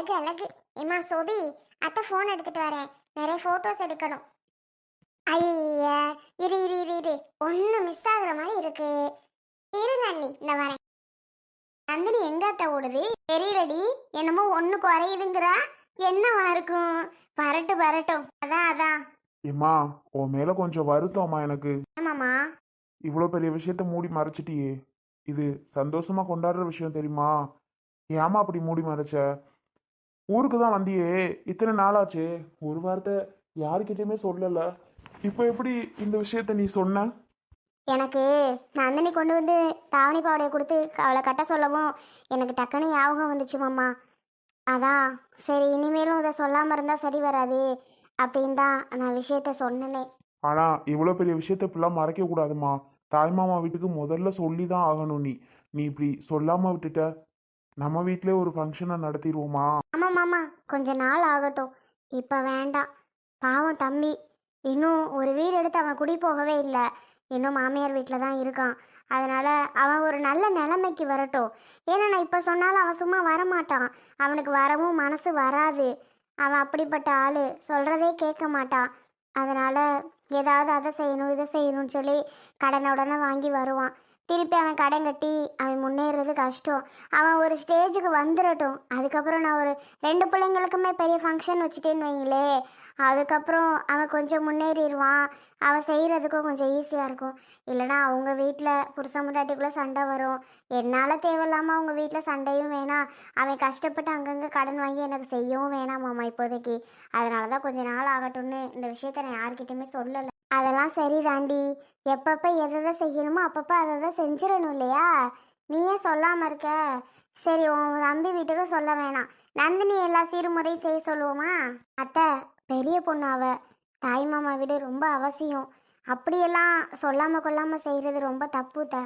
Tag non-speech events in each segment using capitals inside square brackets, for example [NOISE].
அழகு அழகு. ஏமா சோபி அத்தை ஃபோன் எடுத்துட்டு வரேன். நிறைய ஃபோட்டோஸ் எடுக்கணும். ஐயா இரு இரு இரு இரு. ஒன்று மிஸ் ஆகுற மாதிரி இருக்கு. இருங்க அண்ணி இந்த வரேன். நந்தினி எங்க அத்தை ஓடுது? தெரியலடி என்னமோ ஒன்று குறையுதுங்கிறா. என்னவா இருக்கும்? வரட்டும் வரட்டும். அதான் அதான். ஏம்மா உன் மேல கொஞ்சம் வருத்தம்மா எனக்கு. ஆமாம்மா. இவ்வளோ பெரிய விஷயத்த மூடி மறைச்சிட்டியே. இது சந்தோஷமா கொண்டாடுற விஷயம் தெரியுமா? ஏம்மா அப்படி மூடி மறைச்ச? ஊருக்கு தான் வந்தியே. இத்தனை நாளாச்சே. ஒரு வார்த்தை யாருக்கிட்டயுமே சொல்லல. இப்போ எப்படி இந்த விஷயத்த நீ சொன்ன? எனக்கு நந்தினி கொண்டு வந்து தாவணி பாவடையை கொடுத்து அவளை கட்ட சொல்லவும் எனக்கு டக்குன்னு ஞாபகம் வந்துச்சு மாமா. அதான் சரி இனிமேலும் இதை சொல்லாமல் இருந்தால் சரி வராது அப்படின்னு தான் நான் விஷயத்த சொன்னனே. ஆனா இவ்வளோ பெரிய விஷயத்த இப்படிலாம் மறைக்க கூடாதுமா தாய்மாமா வீட்டுக்கு முதல்ல சொல்லி தான் ஆகணும் நீ. நீ இப்படி சொல்லாம விட்டுட்ட. நம்ம வீட்டிலே ஒரு ஃபங்க்ஷனை நடத்திடுவோமா? ஆமாம் மாமா. கொஞ்ச நாள் ஆகட்டும். இப்போ வேண்டாம். பாவம் தம்பி. இன்னும் ஒரு வீடு எடுத்து அவன் குடி போகவே இல்லை. இன்னும் மாமியார் வீட்டில் தான் இருக்கான். அதனால் அவன் ஒரு நல்ல நிலைமைக்கு வரட்டும். ஏன்னா நான் இப்போ சொன்னாலும் அவன் சும்மா வரமாட்டான். அவனுக்கு வரவும் மனசு வராது. அவன் அப்படிப்பட்ட ஆள். சொல்கிறதே கேட்க மாட்டான். அதனால் ஏதாவது அதை செய்யணும் இதை செய்யணும்னு சொல்லி கடனை உடனே வாங்கி வருவான். திருப்பி அவன் கடன் கட்டி அவன் முன்னேறது கஷ்டம். அவன் ஒரு ஸ்டேஜுக்கு வந்துடட்டும் அதுக்கப்புறம் நான் ஒரு ரெண்டு பிள்ளைங்களுக்குமே பெரிய ஃபங்க்ஷன் வச்சுட்டேன்னு வைங்களே. அதுக்கப்புறம் அவன் கொஞ்சம் முன்னேறிடுவான். அவன் செய்கிறதுக்கும் கொஞ்சம் ஈஸியாக இருக்கும். இல்லைனா அவங்க வீட்டில் புருஷன் முண்டாட்டிக்குள்ளே சண்டை வரும். என்னால் தேவையில்லாமல் அவங்க வீட்டில் சண்டையும் வேணாம். அவன் கஷ்டப்பட்டு அங்கங்கே கடன் வாங்கி எனக்கு செய்யவும் வேணாம் மாமா இப்போதைக்கு. அதனால தான் கொஞ்ச நாள் ஆகட்டும்னு இந்த விஷயத்த நான் யார்கிட்டையுமே சொல்லலை. அதெல்லாம் சரிதாண்டி எப்பப்போ எதை எதை செய்யணுமோ அப்பப்போ அதை தான் செஞ்சிடணும் இல்லையா? நீயே சொல்லாமல் இருக்க. சரி உன் தம்பி வீட்டுக்கு சொல்ல வேணாம். நந்தினி எல்லா சீர்முறையும் செய்ய சொல்லுவோமா? அத்தை பெரிய பொண்ணு அவ. தாய் மாமா வீடு ரொம்ப அவசியம். அப்படியெல்லாம் சொல்லாமல் கொள்ளாமல் செய்கிறது ரொம்ப தப்பு த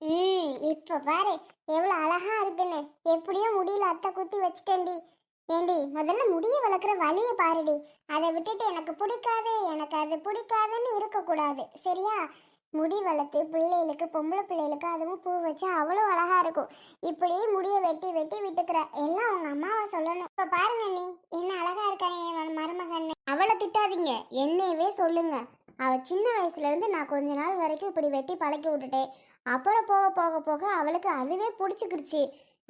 ம் இப்போ பாரு. எவ்வளோ அழகா இருக்குன்னு. எப்படியோ முடியல அத்தை குத்தி வச்சுட்டேன்டி. ஏண்டி முதல்ல முடிய வளர்க்குற வழியை பாருடி. அதை விட்டுட்டு எனக்கு பிடிக்காது எனக்கு அது பிடிக்காதுன்னு இருக்கக்கூடாது. சரியா? முடி வளர்த்து பிள்ளைகளுக்கு பொம்பளை பிள்ளைகளுக்கு அதுவும் பூ வச்சா அவ்வளோ அழகா இருக்கும். இப்படி முடியை வெட்டி வெட்டி விட்டுக்கிற எல்லாம் அவங்க அம்மாவை சொல்லணும். இப்போ பாருங்க நீ என்ன அழகா இருக்கா என் மருமகன் அவளை திட்டாதீங்க. என்னையவே சொல்லுங்க. அவள் சின்ன வயசுலேருந்து நான் கொஞ்ச நாள் வரைக்கும் இப்படி வெட்டி பழக்கி விட்டுட்டேன். அப்புறம் போக போக போக அவளுக்கு அதுவே பிடிச்சிக்கிருச்சு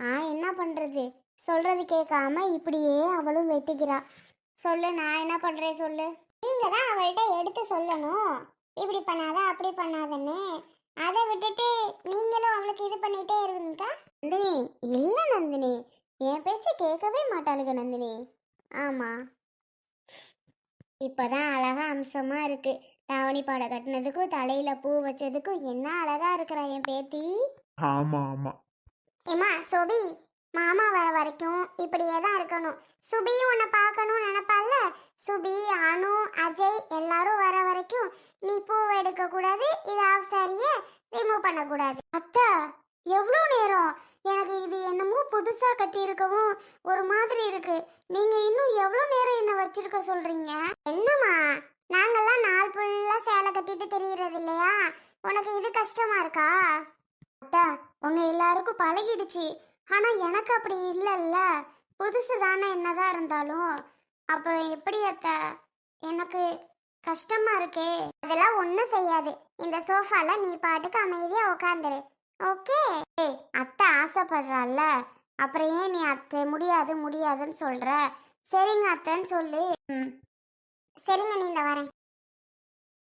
ஆ என்ன பண்ணுறது சொல்றது கேட்காம இப்படியே அவளும் வெட்டிக்கிறா சொல்லு நான் என்ன பண்றேன் சொல்லு? நீங்க தான் அவள்கிட்ட எடுத்து சொல்லணும். இப்படி பண்ணாத அப்படி பண்ணாதன்னு. அதை விட்டுட்டு நீங்களும் அவளுக்கு இது பண்ணிட்டே இருந்தீங்க நந்தினி இல்ல நந்தினி. என் பேச்ச கேட்கவே மாட்டாளுங்க நந்தினி. ஆமா. இப்பதான் அழகா அம்சமா இருக்கு. தாவணி பாடை கட்டினதுக்கும் தலையில பூ வச்சதுக்கும் என்ன அழகா இருக்கிறா என் பேத்தி? ஆமா ஆமா. ஏமா சுபி மாமா வர வரைக்கும் இப்படியே தான் இருக்கணும். சுபியும் உன்னை பார்க்கணும்னு நினைப்பால சுபி அனு அஜய் எல்லாரும் வர வரைக்கும் நீ பூவை எடுக்க கூடாது இது ஆஃப் சாரிய ரிமூவ் பண்ணக்கூடாது. அத்தை எவ்வளோ நேரம்? எனக்கு இது என்னமோ புதுசா கட்டி இருக்கவும் ஒரு மாதிரி இருக்கு. நீங்கள் இன்னும் எவ்வளோ நேரம் என்ன வச்சிருக்க சொல்றீங்க? என்னம்மா? நாங்கெல்லாம் நாள் ஃபுல்லாக சேலை கட்டிட்டு தெரியறது இல்லையா? உனக்கு இது கஷ்டமா இருக்கா? அத்தை உங்க எல்லாருக்கும் பழகிடுச்சு. ஆனா எனக்கு அப்படி இல்லைல்ல. புதுசு தானே என்னதான் இருந்தாலும். அப்புறம் எப்படி அத்தை? எனக்கு கஷ்டமா இருக்கே. அதெல்லாம் ஒன்றும் செய்யாது. இந்த சோஃபால நீ பாட்டுக்கு அமைதியா உட்காந்துரு ஓகே? ஏய் அத்தை ஆசைப்படுறாள்ல. அப்புறம் ஏன் நீ அத்தை? முடியாது முடியாதுன்னு சொல்ற. சரிங்க அத்தைன்னு சொல்லு. ம். சரிங்க நீ இந்த வரேன்.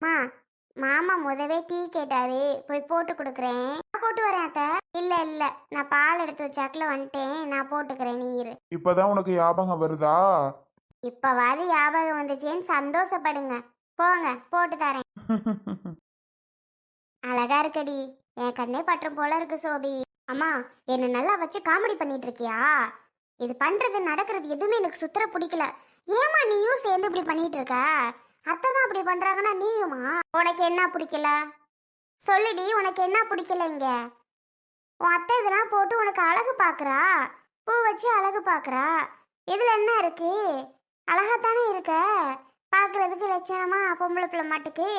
மா மாமா முதவே டீ கேட்டாரு. போய் போட்டு கொடுக்குறேன். நான் போட்டு வரேன் அத்தை. இல்ல இல்ல. நான் பால் எடுத்து வச்சாக்குல வந்துட்டேன். நான் போட்டுக்கிறேன் நீ இரு. இப்பதான் உனக்கு ஞாபகம் வருதா? இப்பவாது ஞாபகம் வந்துச்சேன்னு சந்தோஷப்படுங்க. போங்க போட்டு தரேன். [LAUGHS] அழகா இருக்கடி. என் கண்ணே பற்றம் போல இருக்கு சோபி. அம்மா என்ன நல்லா வச்சு காமெடி பண்ணிட்டு இருக்கியா? இது பண்றது நடக்கிறது எதுவுமே எனக்கு சுத்தர பிடிக்கல. ஏமா நீயும் சேர்ந்து இப்படி பண்ணிட்டு இருக்க? அத்தை தான் அப்படி பண்றாங்கன்னா நீயுமா? உனக்கு என்ன பிடிக்கல? சொல்லுடி உனக்கு என்ன பிடிக்கல இங்க? உன் அத்தை இதெல்லாம் போட்டு உனக்கு அழகு பார்க்குறா பூ வச்சு அழகு பார்க்குறா இதில் என்ன இருக்கு? அழகாத்தானே இருக்க? பார்க்குறதுக்கு லட்சணமா பொம்பளை பிள்ளை மாட்டுக்கு?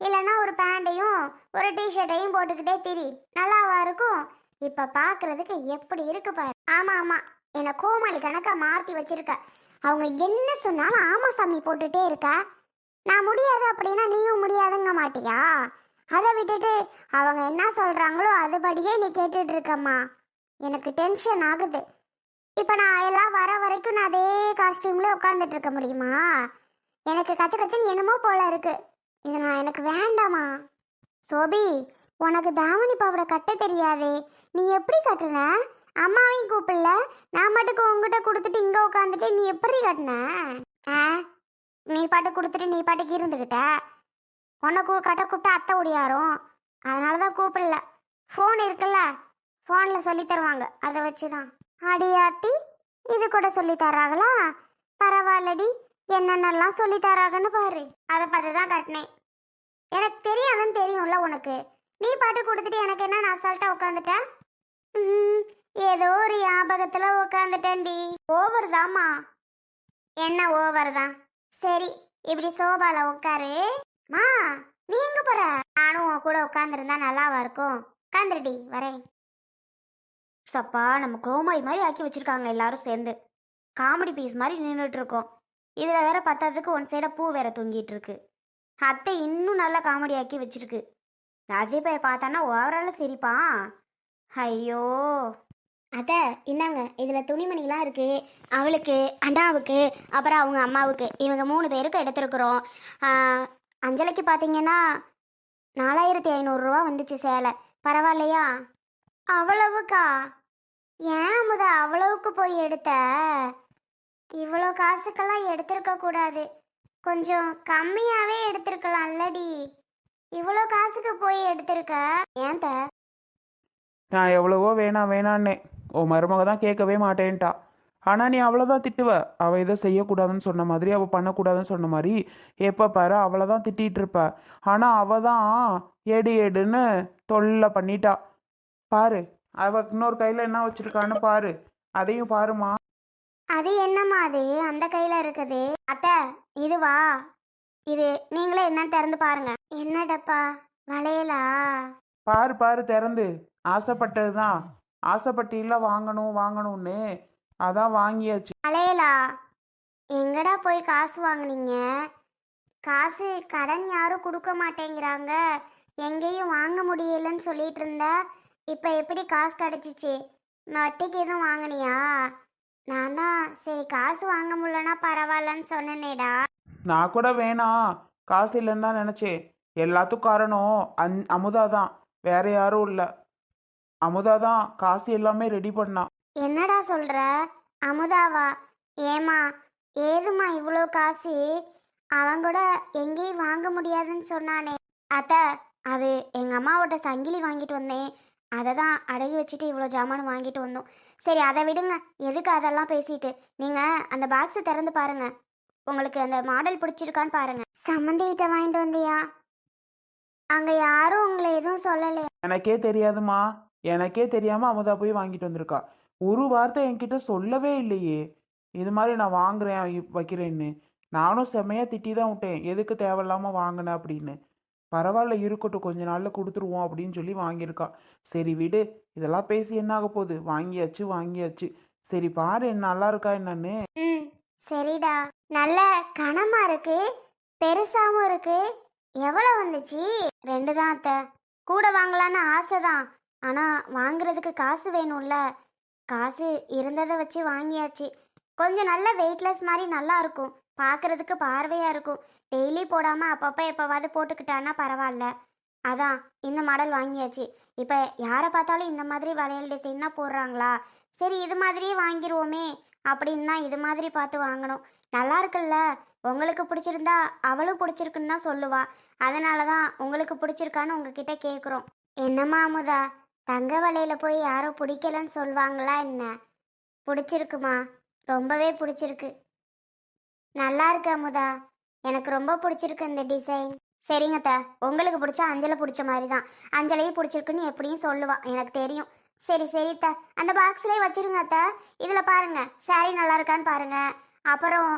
இல்லைன்னா ஒரு பேண்டையும் ஒரு டிஷர்ட்டையும் போட்டுக்கிட்டே திரி. நல்லாவா இருக்கும்? இப்போ பார்க்கறதுக்கு எப்படி இருக்கு பாரு. ஆமாம் ஆமாம் என்னை கோமாளி கணக்கை மாற்றி வச்சிருக்க. அவங்க என்ன சொன்னாலும் ஆமா சாமி போட்டுகிட்டே இருக்கா? நான் முடியாது அப்படின்னா நீயும் முடியாதுங்க மாட்டியா? அதை விட்டுட்டு அவங்க என்ன சொல்கிறாங்களோ அதுபடியே நீ கேட்டுட்டு இருக்கம்மா எனக்கு டென்ஷன் ஆகுது. இப்போ நான் எல்லாம் வர வரைக்கும் நான் அதே காஸ்டியூம்ல உட்காந்துட்டு இருக்க முடியுமா? எனக்கு கச்ச கச்சன்னு என்னமோ போல இருக்கு. இது நான் எனக்கு வேண்டாமா? சோபி உனக்கு தாவணி பாவடை கட்ட தெரியாதே. நீ எப்படி கட்டுன? அம்மாவையும் கூப்பிடல. நான் மட்டுக்கு உங்ககிட்ட கொடுத்துட்டு இங்கே உட்காந்துட்டு நீ எப்படி கட்டின? நீ பாட்டு கொடுத்துட்டு நீ பாட்டுக்கு இருந்துக்கிட்ட உன்னை கூ கட்ட கூப்பிட்டா அத்தை ஒடியாரும். அதனால தான் கூப்பிடல. ஃபோன் இருக்குல்ல ஃபோனில் சொல்லி தருவாங்க. அதை வச்சு தான் அடியாத்தி இது கூட சொல்லி தராங்களா பரவாயில்லடி என்னென்னலாம் சொல்லி தராங்கன்னு பாரு. அதை பார்த்து தான் கட்டினேன். எனக்கு தெரியாதுன்னு தெரியும்ல உனக்கு. நீ பாட்டு கொடுத்துட்டு எனக்கு என்ன நான் அசால்ட்டாக உட்காந்துட்டேன் ஏதோ ஒரு ஞாபகத்தில் உட்காந்துட்டேன்டி. ஓவர் தாம்மா. என்ன ஓவர் தான்? சரி இப்படி சோபால உட்காரு மா நீ எங்க போற? நானும் உன் கூட உட்காந்துருந்தா நல்லாவா இருக்கும்? உட்காந்துருடி வரேன். சப்பா நம்ம கோமாளி மாதிரி ஆக்கி வச்சிருக்காங்க எல்லாரும் சேர்ந்து. காமெடி பீஸ் மாதிரி நின்றுட்டு இருக்கோம். இதில் வேற பத்தாததுக்கு ஒன் சைடாக பூ வேற தொங்கிட்டு இருக்கு. அத்தை இன்னும் நல்லா காமெடி ஆக்கி வச்சிருக்கு. அஜய் பைய பார்த்தானா ஓவரால சிரிப்பான். ஐயோ. அத்தை இந்தாங்க இதில் துணிமணிலாம் இருக்கு. அவளுக்கு அண்ணாவுக்கு அப்புறம் அவங்க அம்மாவுக்கு. இவங்க மூணு பேருக்கு எடுத்துருக்குறோம். அஞ்சலைக்கு அஞ்சலிக்கு பார்த்தீங்கன்னா நாலாயிரத்தி ஐநூறுரூவா வந்துச்சு சேலை. பரவாயில்லையா? அவ்வளவுக்கா? ஏன் முத அவ்வளவுக்கு போய் எடுத்த? இவ்வளோ காசுக்கெல்லாம் எடுத்திருக்க கூடாது. கொஞ்சம் கம்மியாகவே எடுத்திருக்கலாம் இல்லடி. இவ்வளோ காசுக்கு போய் எடுத்திருக்க? ஏன் நான் எவ்வளவோ வேணாம் வேணான்னே. உன் மருமக தான் கேட்கவே மாட்டேன்ட்டா. ஆனால் நீ அவ்வளோதான் திட்டுவ. அவள் இதை செய்யக்கூடாதுன்னு சொன்ன மாதிரி அவள் பண்ணக்கூடாதுன்னு சொன்ன மாதிரி எப்போ பாரு அவளை தான் திட்டிகிட்டு இருப்ப ஆனால் அவள் தான் எடு எடுன்னு தொல்லை பண்ணிட்டா. பாரு அவ இன்னொரு கையில் என்ன வச்சிருக்கான்னு பாரு. அதையும் பாருமா அது என்னம்மா அது? அந்த கையில இருக்குது. அத்தை இதுவா இது நீங்களே என்னன்னு திறந்து பாருங்க. என்னடப்பா வளையலா? பாரு பாரு திறந்து. ஆசைப்பட்டது தான் ஆசைப்பட்டில வாங்கணும் வாங்கணும்னு. அதான் வாங்கியாச்சு. வளையலா எங்கடா போய் காசு வாங்குனீங்க? காசு கடன் யாரும் கொடுக்க மாட்டேங்கிறாங்க. எங்கேயும் வாங்க முடியலன்னு சொல்லிட்டு இருந்தா இப்போ எப்படி காசு கிடச்சிச்சு? வட்டிக்கு எதுவும் வாங்கினியா? நான் தான் சரி காசு வாங்க முடியலன்னா பரவாயில்லன்னு சொன்னேனேடா. நான் கூட வேணாம் காசு இல்லைன்னு தான் நினச்சேன். எல்லாத்துக்கும் காரணம் அந் அமுதா தான். வேற யாரும் இல்லை. அமுதா தான் காசு எல்லாமே ரெடி பண்ணா. என்னடா சொல்ற? அமுதாவா? ஏமா ஏதுமா இவ்வளோ காசு? அவன் கூட எங்கேயும் வாங்க முடியாதுன்னு சொன்னானே. அத்த அது எங்கள் அம்மாவோட சங்கிலி வாங்கிட்டு வந்தேன். அதை தான் அடகு வச்சுட்டு இவ்வளோ ஜாமான் வாங்கிட்டு வந்தோம். சரி அதை விடுங்க. எதுக்கு அதெல்லாம் பேசிட்டு? நீங்கள் அந்த பாக்ஸை திறந்து பாருங்க. உங்களுக்கு அந்த மாடல் பிடிச்சிருக்கான்னு பாருங்க. சம்மந்திகிட்ட வாங்கிட்டு வந்தியா? அங்கே யாரும் உங்களை எதுவும் சொல்லலையா? எனக்கே தெரியாதுமா எனக்கே தெரியாமல் அமுதா போய் வாங்கிட்டு வந்திருக்கா. ஒரு வார்த்தை என்கிட்ட சொல்லவே இல்லையே. இது மாதிரி நான் வாங்குறேன் வைக்கிறேன்னு. நானும் செம்மையாக திட்டி தான் விட்டேன். எதுக்கு தேவையில்லாமல் வாங்கினேன் அப்படின்னு. பரவாயில்ல இருக்கட்டும். கொஞ்ச நாளில் கொடுத்துருவோம் அப்படின்னு சொல்லி வாங்கியிருக்கா. சரி விடு. இதெல்லாம் பேசி என்ன ஆக போகுது? வாங்கியாச்சு வாங்கியாச்சு. சரி பாரு நல்லா இருக்கா என்னன்னு. சரிடா. நல்ல கனமா இருக்கு. பெருசாவும் இருக்கு. எவ்வளோ வந்துச்சு? ரெண்டு தான் அத்தை. கூட வாங்கலான்னு ஆசை தான் ஆனால் வாங்குறதுக்கு காசு வேணும்ல. காசு இருந்ததை வச்சு வாங்கியாச்சு. கொஞ்சம் நல்ல வெயிட்லெஸ் மாதிரி நல்லா இருக்கும். பார்க்கறதுக்கு பார்வையாக இருக்கும். டெய்லி போடாமல் அப்பப்போ எப்போவாது போட்டுக்கிட்டான்னா பரவாயில்ல. அதான் இந்த மாடல் வாங்கியாச்சு. இப்போ யாரை பார்த்தாலும் இந்த மாதிரி வளையல் டிசைன் தான் போடுறாங்களா? சரி இது மாதிரியே வாங்கிடுவோமே அப்படின்னு தான் இது மாதிரி பார்த்து வாங்கணும். நல்லா இருக்குல்ல? உங்களுக்கு பிடிச்சிருந்தா அவளும் பிடிச்சிருக்குன்னு தான் சொல்லுவா. அதனால தான் உங்களுக்கு பிடிச்சிருக்கான்னு உங்ககிட்ட கேட்குறோம் என்னம்மா அமுதா? தங்க வலையில் போய் யாரோ பிடிக்கலன்னு சொல்லுவாங்களா என்ன? பிடிச்சிருக்குமா? ரொம்பவே பிடிச்சிருக்கு. நல்லா இருக்கு அமுதா. எனக்கு ரொம்ப பிடிச்சிருக்கு இந்த டிசைன். சரிங்க த உங்களுக்கு பிடிச்சா அஞ்சலை பிடிச்ச மாதிரி தான் அஞ்சலையும் பிடிச்சிருக்குன்னு எப்படியும் சொல்லுவான் எனக்கு தெரியும். சரி சரி த அந்த பாக்ஸ்லேயே வச்சிருங்க த இதில் பாருங்க. சாரி நல்லா இருக்கான்னு பாருங்க. அப்புறம்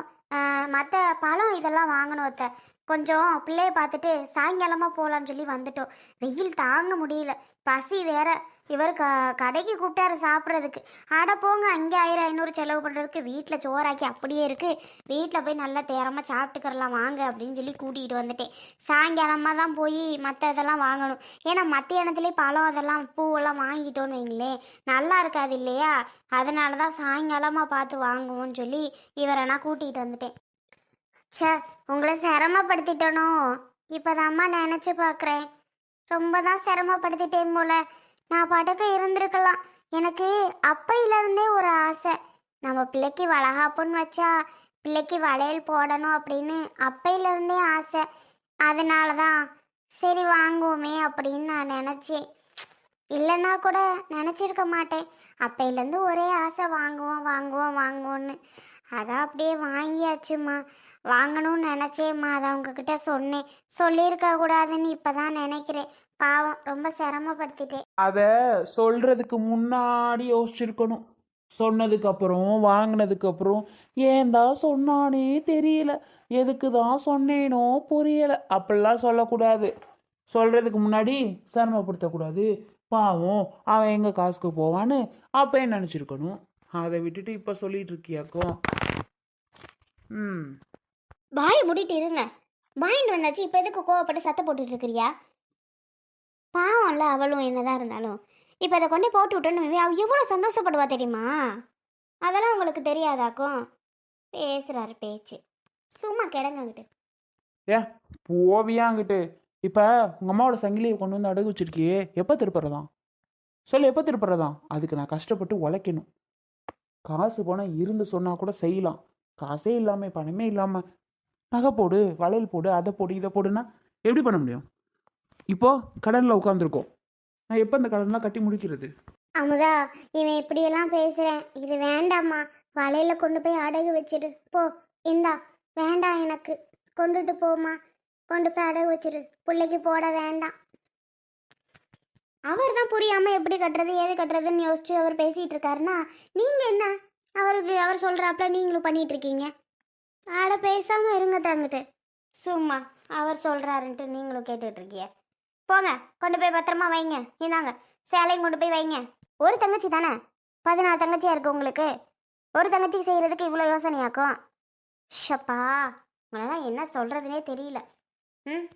மற்ற பழம் இதெல்லாம் வாங்கணும் அத்தை. கொஞ்சம் பிள்ளைய பார்த்துட்டு சாயங்காலமாக போகலான்னு சொல்லி வந்துட்டோம். வெயில் தாங்க முடியல. பசி வேற. இவர் க கடைக்கு கூப்பிட்டாரு சாப்பிட்றதுக்கு. அட போங்க அங்கே ஆயிரம் ஐநூறு செலவு பண்ணுறதுக்கு வீட்டில் சோறாக்கி அப்படியே இருக்குது வீட்டில் போய் நல்லா தேரமாக சாப்பிட்டுக்கறலாம் வாங்க அப்படின்னு சொல்லி கூட்டிகிட்டு வந்துட்டேன். சாயங்காலமாக தான் போய் மற்ற இதெல்லாம் வாங்கணும். ஏன்னா மத்தியானத்துலேயே பழம் அதெல்லாம் பூவெல்லாம் வாங்கிட்டோன்னு வைங்களேன் நல்லா இருக்காது இல்லையா? அதனால தான் சாயங்காலமாக பார்த்து வாங்குவோன்னு சொல்லி இவரை நான் கூட்டிகிட்டு வந்துட்டேன். சே உங்களை சிரமப்படுத்திட்டனோ? இப்போதாம்மா நினச்சி பார்க்குறேன் ரொம்ப தான் சிரமப்படுத்திட்டேன் போல. நான் பாட்டுக்கு இருந்திருக்கலாம். எனக்கு அப்பையிலேருந்தே ஒரு ஆசை. நம்ம பிள்ளைக்கு வளகாப்புன்னு வச்சா பிள்ளைக்கு வளையல் போடணும் அப்படின்னு அப்பையிலேருந்தே ஆசை. அதனால தான் சரி வாங்குவோமே அப்படின்னு நான் நினச்சேன். இல்லைன்னா கூட நினச்சிருக்க மாட்டேன். அப்பையிலேருந்து ஒரே ஆசை வாங்குவோம் வாங்குவோம் வாங்குவோன்னு அதான் அப்படியே வாங்கியாச்சுமா வாங்கணும்னு நினச்சேம்மா அதை உங்ககிட்ட சொன்னேன். சொல்லியிருக்க கூடாதுன்னு இப்போ தான் நினைக்கிறேன். பாவம் ரொம்ப சிரமப்படுத்திட்டேன். அதை சொல்றதுக்கு முன்னாடி யோசிச்சிருக்கணும். சொன்னதுக்கு அப்புறம் வாங்கினதுக்கு அப்புறம் ஏன் தான் சொன்னானே தெரியல. எதுக்கு தான் சொன்னேனோ புரியல. அப்படிலாம் சொல்லக்கூடாது. சொல்றதுக்கு முன்னாடி சிரமப்படுத்தக்கூடாது. பாவம் அவன் எங்க காசுக்கு போவான்னு அப்போ நினச்சிருக்கணும்? அதை விட்டுட்டு இப்போ சொல்லிட்டு இருக்கியாக்கும் ம். பாய் முடிட்டு இருங்க. பாயிண்ட் வந்தாச்சு இப்போ எதுக்கு கோவப்பட்டு சத்த போட்டுட்டு இருக்கிறியா? பாவம்ல அவளும் என்னதான் இருந்தாலும். இப்போ அதை கொண்டு போட்டு விட்டோன்னு அவள் எவ்வளோ சந்தோஷப்படுவா தெரியுமா? அதெல்லாம் உங்களுக்கு தெரியாதாக்கும்? பேசுறாரு பேச்சு. சும்மா கிடங்கங்கிட்டு ஏ போவியாங்கிட்டு இப்போ உங்கள் அம்மாவோட சங்கிலியை கொண்டு வந்து அடகு வச்சிருக்கியே எப்போ திருப்புறதான் சொல்லு எப்போ திருப்புறதான் அதுக்கு நான் கஷ்டப்பட்டு உழைக்கணும். காசு பணம் இருந்து சொன்னால் கூட செய்யலாம். காசே இல்லாமல் பணமே இல்லாமல் நகை போடு வளையல் போடு அதை போடு இதை போடுன்னா எப்படி பண்ண முடியும்? இப்போ கடனில் உட்காந்துருக்கோம் நான் எப்போ அந்த கடன்லாம் கட்டி முடிக்கிறது? அமுதா இவன் இப்படியெல்லாம் பேசுகிறேன் இது வேண்டாம்மா. வலையில கொண்டு போய் அடகு வச்சிடு போ இந்தா வேண்டாம் எனக்கு. கொண்டுட்டு போம்மா. கொண்டு போய் அடகு வச்சிடு பிள்ளைக்கு போட வேண்டாம். அவர் தான் புரியாம எப்படி கட்டுறது ஏது கட்டுறதுன்னு யோசிச்சு அவர் பேசிட்டு இருக்காருன்னா நீங்க என்ன? அவருக்கு அவர் சொல்றாப்புல நீங்களும் பண்ணிட்டு இருக்கீங்க. ஆட பேசாமல் இருங்க தங்கிட்டு. சும்மா அவர் சொல்கிறாருன்ட்டு நீங்களும் கேட்டுட்ருக்கிய. போங்க கொண்டு போய் பத்திரமா வைங்க. இந்தாங்க சேலையும் கொண்டு போய் வைங்க. ஒரு தங்கச்சி தானே? பதினாறு தங்கச்சியாக இருக்கு உங்களுக்கு? ஒரு தங்கச்சிக்கு செய்கிறதுக்கு இவ்வளோ யோசனையாக்கும்? ஷப்பா உங்களெல்லாம் என்ன சொல்கிறதுனே தெரியல. ம்?